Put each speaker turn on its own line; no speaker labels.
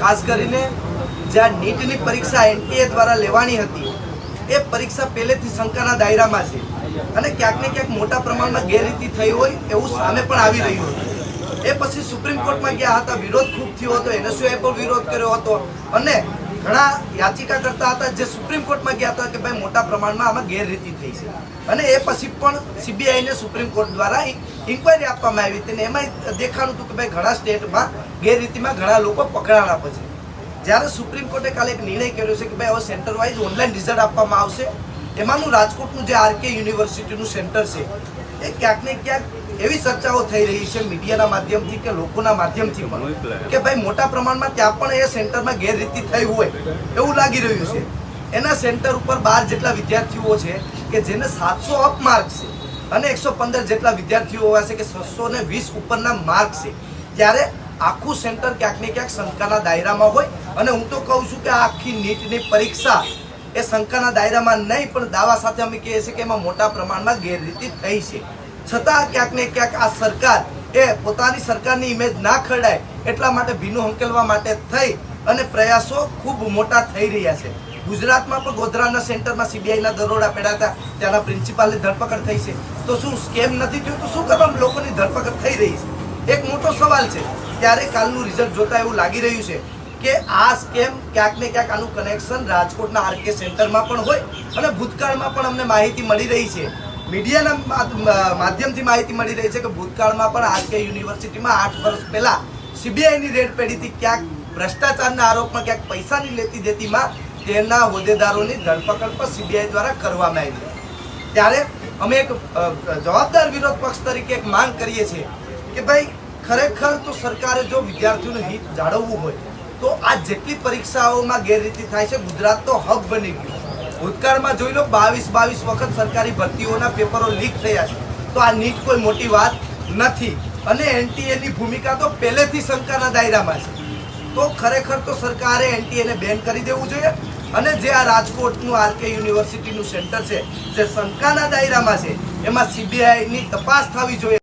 ખાસ કરીને જ્યાં નીટની પરીક્ષા એનટીએ દ્વારા લેવાની હતી, એ પરીક્ષા પહેલેથી શંકાના દાયરામાં છે અને ક્યાંક ને ક્યાંક મોટા પ્રમાણમાં ગેરરીતિ થઈ હોય એવું સામે પણ આવી રહ્યું હતું. એ પછી સુપ્રીમ કોર્ટમાં ગયા હતા, વિરોધ ખૂબ થયો હતો, એનએસયુએ પણ વિરોધ કર્યો હતો અને ઘણા યાચિકા કરતા હતા જે સુપ્રીમ કોર્ટમાં ગયા હતા કે ભાઈ મોટા પ્રમાણમાં આમાં ગેરરીતિ થઈ છે. અને એ પછી પણ સીબીઆઈને સુપ્રીમ કોર્ટ દ્વારા ઇન્કવાયરી આપવામાં આવી હતી અને એમાં દેખાણું હતું કે ભાઈ ઘણા સ્ટેટમાં ગેરરીતિમાં ઘણા લોકો પકડાણા પછી જ્યારે સુપ્રીમ કોર્ટે કાલે એક નિર્ણય કર્યો છે કે ભાઈ હવે સેન્ટર વાઇઝ ઓનલાઈન રિઝલ્ટ આપવામાં આવશે. એમાંનું રાજકોટનું જે આરકે યુનિવર્સિટીનું સેન્ટર છે એ ક્યાંક ને ક્યાંક એવી ચર્ચાઓ થઈ રહી છે મીડિયાના માધ્યમથી કે લોકોના માધ્યમથી પણ કે ભાઈ મોટા પ્રમાણમાં ત્યાં પણ એ સેન્ટરમાં ગેરરીતિ થઈ હોય એવું લાગી રહ્યું છે. એના સેન્ટર ઉપર બાર જેટલા વિદ્યાર્થીઓ છે કે જેને સાતસો અપ માર્ક છે. અને એકસો પંદર જેટલા વિદ્યાર્થીઓ એવા છે કે છસો વીસ ઉપરના માર્ક છે. ત્યારે આખું સેન્ટર ક્યાંક ને ક્યાંક શંકાના દાયરામાં હોય. અને હું તો કહું છું કે આખી નીટની પરીક્ષા એ શંકાના દાયરામાં નહીં, પણ દાવા સાથે અમે કહીએ છીએ કે એમાં મોટા પ્રમાણમાં ગેરરીતિ થઈ છે. છતાં ક્યાંક ને ક્યાંક આ સરકાર એ પોતાની સરકારની ઇમેજ ના ખરડાય એટલા માટે ભીનું હંકેલવા માટે થઈ અને પ્રયાસો ખૂબ મોટા થઈ રહ્યા છે. ગુજરાતમાં પણ ગોધરાના સેન્ટરમાં સીબીઆઈના દરોડા પડ્યા હતા. ત્યાંના પ્રિન્સિપાલની ધરપકડ થઈ છે. તો શું સ્કેમ નથી થયું? તો શું કરવા લોકોની ધરપકડ થઈ રહી છે. એક મોટો સવાલ છે. ત્યારે કાલનું રિઝલ્ટ જોતા એવું લાગી રહ્યું છે કે આ સ્કેમ ક્યાંક ને ક્યાંક આનું કનેક્શન રાજકોટના આરકે સેન્ટરમાં પણ હોય અને ભૂતકાળમાં પણ અમને માહિતી મળી રહી છે. મીડિયાના માધ્યમથી માહિતી મળી રહી છે કે ભૂતકાળમાં પણ આરકે યુનિવર્સિટીમાં આઠ વર્ષ પહેલાં સીબીઆઈની રેડ પેઢીથી ક્યાંક ભ્રષ્ટાચારના આરોપમાં ક્યાંક પૈસાની લેતી દેતીમાં તેના હોદ્દેદારોની ધરપકડ પણ સીબીઆઈ દ્વારા કરવામાં આવી ત્યારે અમે એક જવાબદાર વિરોધ પક્ષ તરીકે એક માંગ કરીએ છીએ કે ભાઈ, ખરેખર તો સરકારે જો વિદ્યાર્થીઓનું હિત જાળવવું હોય, તો આ જેટલી પરીક્ષાઓમાં ગેરરીતિ થાય છે, ગુજરાત તો હબ બની ગયું ભૂતકાળમાં જોઈ લો, બાવીસ બાવીસ વખત સરકારી ભરતીઓના પેપરો લીક થયા છે. તો આ નીટ કોઈ મોટી વાત નથી. અને એનટીએની ભૂમિકા તો પહેલેથી શંકાના દાયરામાં છે. તો ખરેખર તો સરકારે એનટીએને બેન કરી દેવું જોઈએ. અને જે આ રાજકોટનું આરકે યુનિવર્સિટીનું સેન્ટર છે, જે શંકાના દાયરામાં છે, એમાં સીબીઆઈની તપાસ થવી જોઈએ.